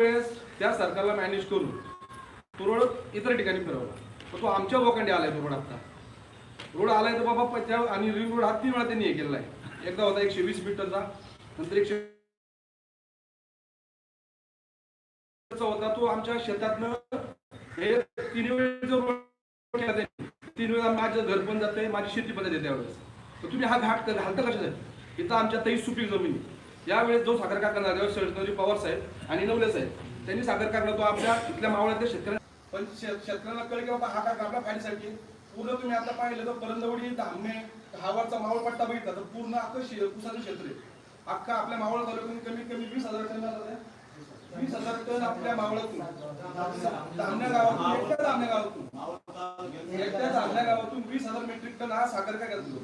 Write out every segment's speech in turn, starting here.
वेळेस त्या सरकारला मॅनेज करून तो इतर ठिकाणी फिरवला. तर तो आमच्या लोकांनी आलाय तो रोड आता. रोड आलाय तर बाबा त्या आणि रिंग रोड हा तीन वेळा त्यांनी हे केलेला आहे. एकदा होता एकशे वीस मीटरचा नंतर एकशे होता तो आमच्या शेतातनं हे तीन वेळेस रोड तीन वेळा माझं घर पण जाते माझी शेती पण जाते त्यावेळेस. तर तुम्ही हा घाट घालता कशात इथं आमच्या तई सुपीक जमीन. यावेळेस जो साखर कारखाना झाल्यावर सरकारी पवार साहेब आणि नवले साहेब त्यांनी साखर कारखाना तो आपल्या इथल्या मावळ्यातल्या शेतकऱ्या पण शेतकऱ्यांना कळ की बाबा हा कारखाना आपल्या फायद्यासाठी पूर्ण तुम्ही आता पाहिलं तर परंदवडी धामे हावरचा मावळ पट्टा बघितला तर पूर्ण अख्खं शे- ऊसाचं क्षेत्र आहे. अख्खा आपल्या मावळ तालुक्यात कमीत कमी वीस हजार टन झालं वीस हजार टन आपल्या मावळातून. धामण्या गावातून एकट्या धामण्या गावातून. एकट्या धामण्या गावातून वीस हजार मेट्रिक टन हा साखर काय घातलो?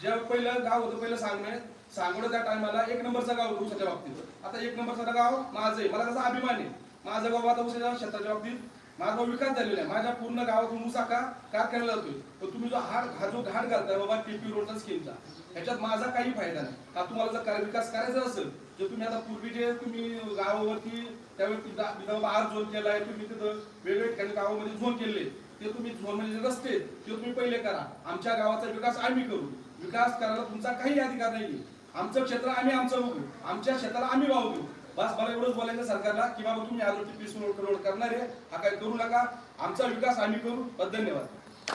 ज्या पहिलं गाव होतं पहिलं सांगणे सांगोडं त्या टायमाला एक नंबरचा गाव होतं ऊसाच्या बाबतीत. आता एक नंबरचा गाव माझं आहे. मला कसा अभिमान आहे. माझं गाव आता ऊसाच्या शेताच्या बाबतीत माझा विकास झालेला आहे. माझ्या पूर्ण गावातून ऊसा का कारखान्याला जातोय. तर तुम्ही जो हाड हा जो घाट घालताय बाबा टीपी रोडचा स्कीमचा ह्याच्यात माझा काही फायदा नाही. का तुम्हाला जर कार्य विकास करायचा असेल तर तुम्ही आता पूर्वी जे तुम्ही गावावरती त्यावेळी तुमचा तिथं आर झोन केलाय तुम्ही तिथं वेगवेगळ्या ठिकाणी गावामध्ये झोन केले ते तुम्ही झोन म्हणजे जे रस्ते ते तुम्ही पहिले करा. आमच्या गावाचा विकास आम्ही करू. विकास करायला तुमचा काही अधिकार नाही आमचं क्षेत्र आम्ही आमचं बघू आमच्या क्षेत्राला आम्ही वाहू देऊ बस मला एवढंच बोलायचं सरकारला की बाबा तुम्ही आज रोड करणार आहे. हा काय करू नका. आमचा विकास आम्ही करू. धन्यवाद.